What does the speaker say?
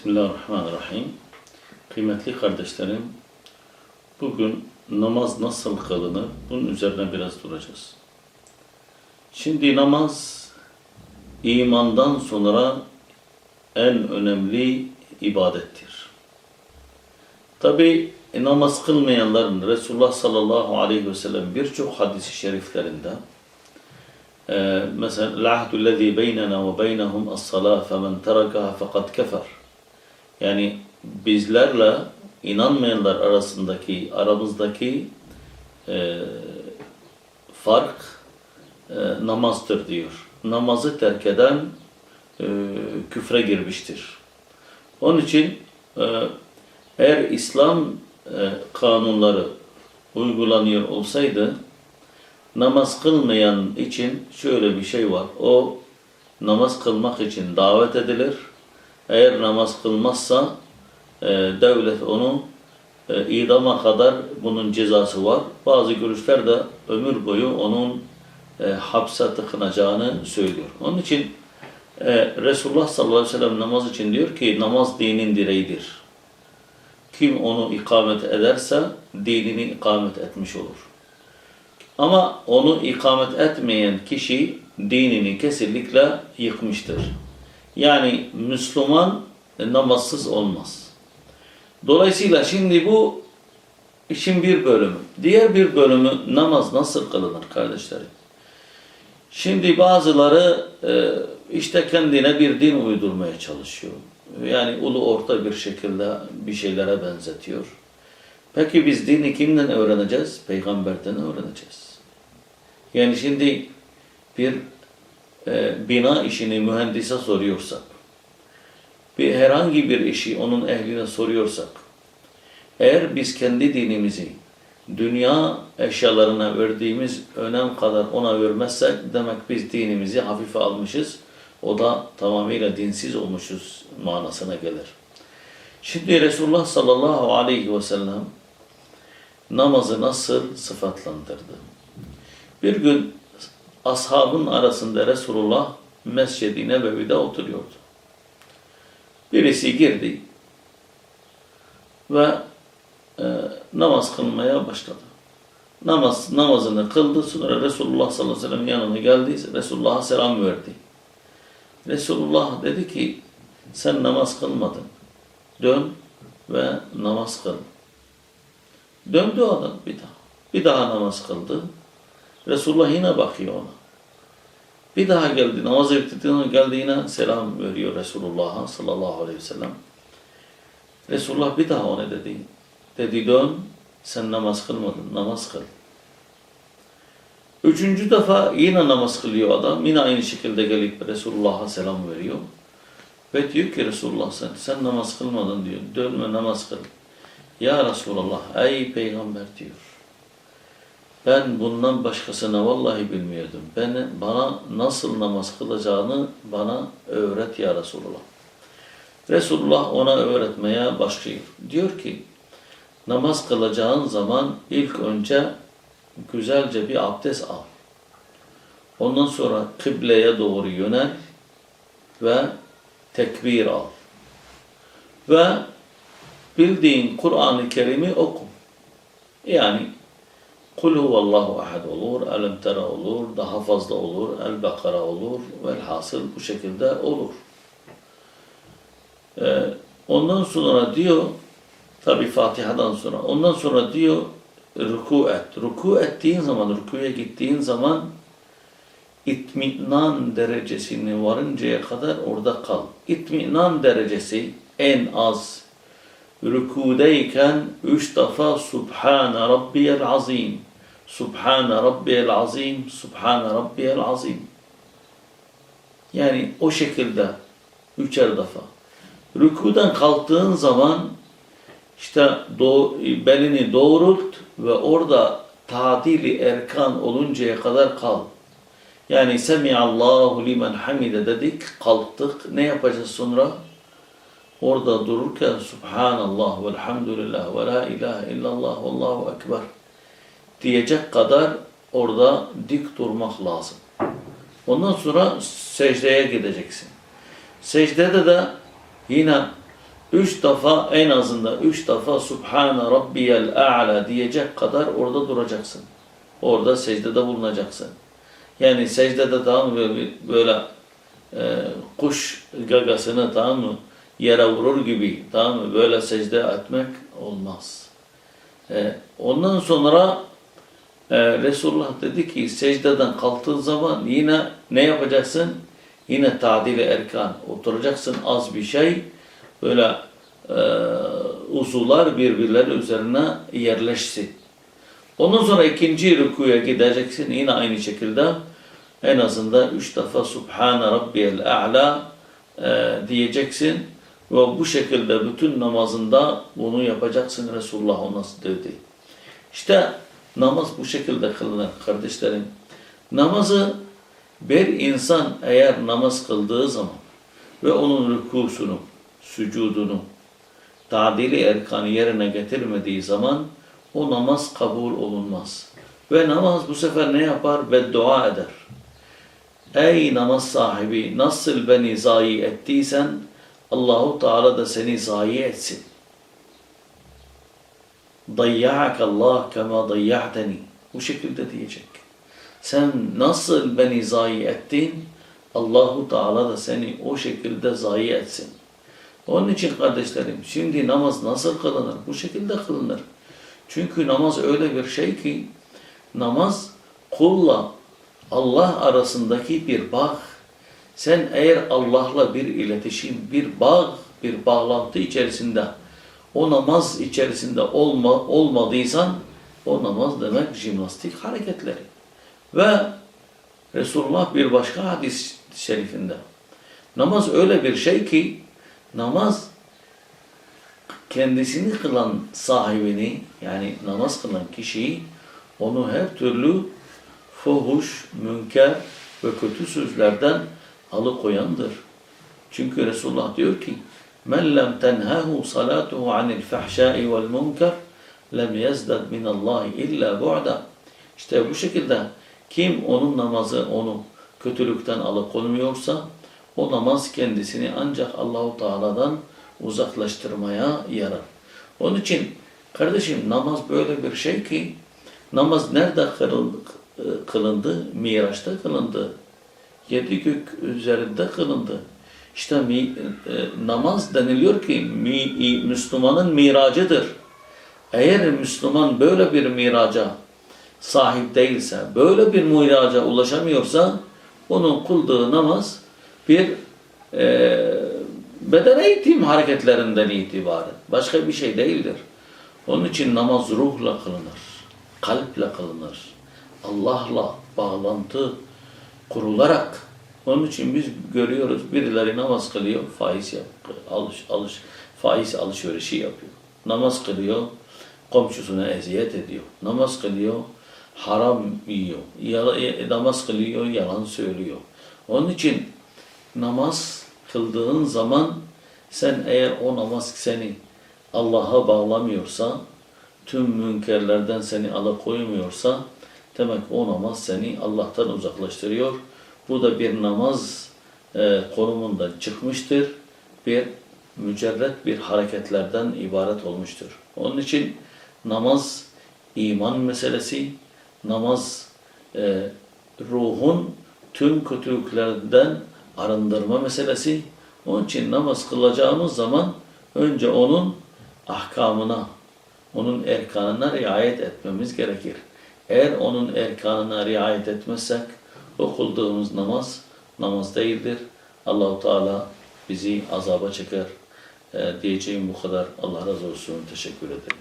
Bismillahirrahmanirrahim. Kıymetli kardeşlerim, bugün namaz nasıl kılınır? Bunun üzerine biraz duracağız. Şimdi namaz imandan sonra en önemli ibadettir. Tabi namaz kılmayanların Resulullah sallallahu aleyhi ve sellem birçok hadisi şeriflerinde ee, mesela العهد الذي بيننا وبينهم الصلاة فمن تركها فقد كفر yani bizlerle inanmayanlar arasındaki aramızdaki e, fark e, namazdır diyor. Namazı terk eden e, küfre girmiştir. Onun için e, eğer İslam e, kanunları uygulanıyor olsaydı namaz kılmayan için şöyle bir şey var. O namaz kılmak için davet edilir. Eğer namaz kılmazsa e, devlet onu e, idama kadar bunun cezası var. Bazı görüşler de ömür boyu onun e, hapse tıkınacağını söylüyor. Onun için e, Resulullah sallallahu aleyhi ve sellem namaz için diyor ki namaz dinin direğidir. Kim onu ikamet ederse dinini ikamet etmiş olur. Ama onu ikamet etmeyen kişi dinini kesinlikle yıkmıştır. Yani Müslüman namazsız olmaz. Dolayısıyla şimdi bu işin bir bölümü. Diğer bir bölümü namaz nasıl kılınır kardeşlerim? Şimdi bazıları e, işte kendine bir din uydurmaya çalışıyor. Yani ulu orta bir şekilde bir şeylere benzetiyor. Peki biz dini kimden öğreneceğiz? Peygamberden öğreneceğiz. Yani şimdi bir e, bina işini mühendise soruyorsak, bir herhangi bir işi onun ehline soruyorsak, eğer biz kendi dinimizi dünya eşyalarına verdiğimiz önem kadar ona vermezsek demek biz dinimizi hafife almışız. O da tamamıyla dinsiz olmuşuz manasına gelir. Şimdi Resulullah sallallahu aleyhi ve sellem namazı nasıl sıfatlandırdı? Bir gün ashabın arasında Resulullah Mescid-i Nebevi'de oturuyordu. Birisi girdi ve e, namaz kılmaya başladı. Namaz namazını kıldı. Sonra Resulullah sallallahu aleyhi ve sellem yanına geldi. Resulullah'a selam verdi. Resulullah dedi ki sen namaz kılmadın. Dön ve namaz kıl. Döndü adam bir daha. Bir daha namaz kıldı. Resulullah yine bakıyor ona. Bir daha geldi, namaz bitirdiğinde geldi yine selam veriyor Resulullah'a sallallahu aleyhi ve sellem. Resulullah bir daha ona dedi. Dedi dön, sen namaz kılmadın, namaz kıl. Üçüncü defa yine namaz kılıyor adam. Yine aynı şekilde gelip Resulullah'a selam veriyor. Ve diyor ki Resulullah sen, sen namaz kılmadın diyor. Dönme namaz kıl. Ya Resulallah ey peygamber diyor. Ben bundan başkasına vallahi bilmiyordum. Ben, bana nasıl namaz kılacağını bana öğret ya Resulullah. Resulullah ona öğretmeye başlıyor. Diyor ki namaz kılacağın zaman ilk önce güzelce bir abdest al. Ondan sonra kıbleye doğru yönel ve tekbir al. Ve bildiğin Kur'an-ı Kerim'i oku. Yani Kul huvallahu ahad olur, elem olur, daha fazla olur, el olur, velhasıl bu şekilde olur. Ee, ondan sonra diyor, tabi Fatiha'dan sonra, ondan sonra diyor, ruku et. Ruku ettiğin zaman, rukuya gittiğin zaman itminan derecesini varıncaya kadar orada kal. İtminan derecesi en az rükudeyken üç defa Subhane Rabbiyel Azim, Subhane Rabbiyel Azim, Subhane Rabbiyel Azim. Yani o şekilde üçer defa. Rükudan kalktığın zaman işte do belini doğrult ve orada tadili erkan oluncaya kadar kal. Yani Semiallahu limen hamide dedik, kalktık. Ne yapacağız sonra? Orada dururken Subhanallah velhamdülillah ve la ilahe illallah vallahu ekber diyecek kadar orada dik durmak lazım. Ondan sonra secdeye gideceksin. Secdede de yine üç defa en azından üç defa Subhane Rabbiyel A'la diyecek kadar orada duracaksın. Orada secdede bulunacaksın. Yani secdede tamam mı böyle, böyle e, kuş gagasını tamam mı yere vurur gibi tamam mı böyle secde etmek olmaz. E, ondan sonra e, Resulullah dedi ki secdeden kalktığın zaman yine ne yapacaksın? Yine tadili erkan. Oturacaksın az bir şey böyle e, uzuvlar birbirleri üzerine yerleşsin. Ondan sonra ikinci rükuya gideceksin yine aynı şekilde en azından üç defa Subhane Rabbiyel A'la e, diyeceksin ve bu şekilde bütün namazında bunu yapacaksın Resulullah ona dedi. İşte namaz bu şekilde kılınır kardeşlerim. Namazı bir insan eğer namaz kıldığı zaman ve onun rükusunu, sücudunu, tadili erkanı yerine getirmediği zaman o namaz kabul olunmaz. Ve namaz bu sefer ne yapar? Beddua eder. Ey namaz sahibi nasıl beni zayi ettiysen Allahu Teala da seni zayi etsin. Dayya'ak Allah kema dayya'teni. Bu şekilde diyecek. Sen nasıl beni zayi ettin? Allahu Teala da seni o şekilde zayi etsin. Onun için kardeşlerim şimdi namaz nasıl kılınır? Bu şekilde kılınır. Çünkü namaz öyle bir şey ki namaz kulla Allah arasındaki bir bağ. Sen eğer Allah'la bir iletişim, bir bağ, bir bağlantı içerisinde o namaz içerisinde olma, olmadıysan o namaz demek jimnastik hareketleri. Ve Resulullah bir başka hadis şerifinde namaz öyle bir şey ki namaz kendisini kılan sahibini yani namaz kılan kişiyi onu her türlü fuhuş, münker ve kötü sözlerden alıkoyandır. Çünkü Resulullah diyor ki Men lem tenhahu salatuhu anil fahşai vel munker lem yezdad min Allah illa bu'da. İşte bu şekilde kim onun namazı onu kötülükten alıkonmuyorsa o namaz kendisini ancak Allahu Teala'dan uzaklaştırmaya yarar. Onun için kardeşim namaz böyle bir şey ki namaz nerede kılındı? kılındı? Miraç'ta kılındı. Yedi gök üzerinde kılındı. İşte e, namaz deniliyor ki mi, Müslümanın miracıdır. Eğer Müslüman böyle bir miraca sahip değilse, böyle bir miraca ulaşamıyorsa onun kıldığı namaz bir e, beden eğitim hareketlerinden itibaren. Başka bir şey değildir. Onun için namaz ruhla kılınır. Kalple kılınır. Allah'la bağlantı kurularak onun için biz görüyoruz birileri namaz kılıyor, faiz yap, alış, alış, faiz alışverişi yapıyor. Namaz kılıyor, komşusuna eziyet ediyor. Namaz kılıyor, haram yiyor. Yala, namaz kılıyor, yalan söylüyor. Onun için namaz kıldığın zaman sen eğer o namaz seni Allah'a bağlamıyorsa, tüm münkerlerden seni alıkoymuyorsa, demek o namaz seni Allah'tan uzaklaştırıyor. Bu da bir namaz e, konumundan çıkmıştır. Bir mücerret bir hareketlerden ibaret olmuştur. Onun için namaz iman meselesi, namaz e, ruhun tüm kötülüklerden arındırma meselesi. Onun için namaz kılacağımız zaman önce onun ahkamına, onun erkanına riayet etmemiz gerekir. Eğer onun erkanına riayet etmezsek o kıldığımız namaz namaz değildir. Allahu Teala bizi azaba çeker. Ee, diyeceğim bu kadar. Allah razı olsun. Teşekkür ederim.